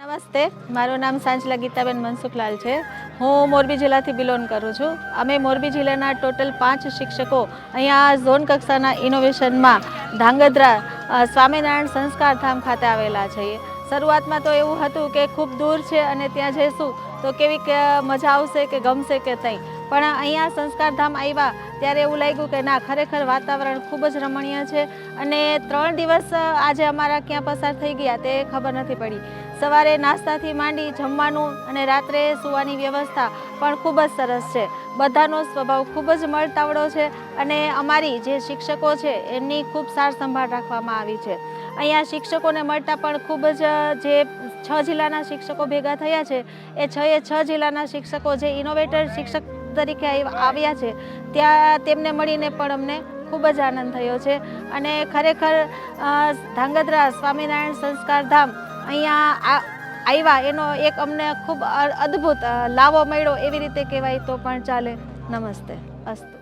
નમસ્તે, મારું નામ સાંજલા ગીતાબેન મનસુખલાલ છે. હું મોરબી જિલ્લાથી બિલોંગ કરું છું. અમે મોરબી જિલ્લાના ટોટલ પાંચ શિક્ષકો અહીંયા ઝોન કક્ષાના ઇનોવેશનમાં ધાંગધ્રા સ્વામિનારાયણ સંસ્કાર ધામ ખાતે આવેલા છીએ શરૂઆતમાં તો એવું હતું કે ખૂબ દૂર છે અને ત્યાં જઈશું તો કેવી મજા આવશે કે ગમશે કે નહીં. પણ અહીંયા સંસ્કાર ધામ આવ્યા ત્યારે એવું લાગ્યું કે ના, ખરેખર વાતાવરણ ખૂબ જ રમણીય છે. અને ત્રણ દિવસ આજે અમારા ક્યાં પસાર થઈ ગયા તે ખબર નથી પડી. સવારે નાસ્તાથી માંડી જમવાનું અને રાત્રે સુવાની વ્યવસ્થા પણ ખૂબ જ સરસ છે. બધાનો સ્વભાવ ખૂબ જ મળતાવડો છે અને અમારી જે શિક્ષકો છે એમની ખૂબ સાર સંભાળ રાખવામાં આવી છે. અહીંયા શિક્ષકોને મળતા પણ ખૂબ જ, જે છ જિલ્લાના શિક્ષકો ભેગા થયા છે, એ છ એ છ જિલ્લાના શિક્ષકો જે ઇનોવેટર શિક્ષક તરીકે આવ્યા છે, ત્યાં તેમને મળીને પણ અમને ખૂબ જ આનંદ થયો છે. અને ખરેખર ધાંગધ્રા સ્વામિનારાયણ સંસ્કાર ધામ અહીંયા આવ્યા એનો એક અમને ખૂબ અદ્ભુત લાવો મળ્યો એવી રીતે કહેવાય તો પણ ચાલે. નમસ્તે. અસ્તુ.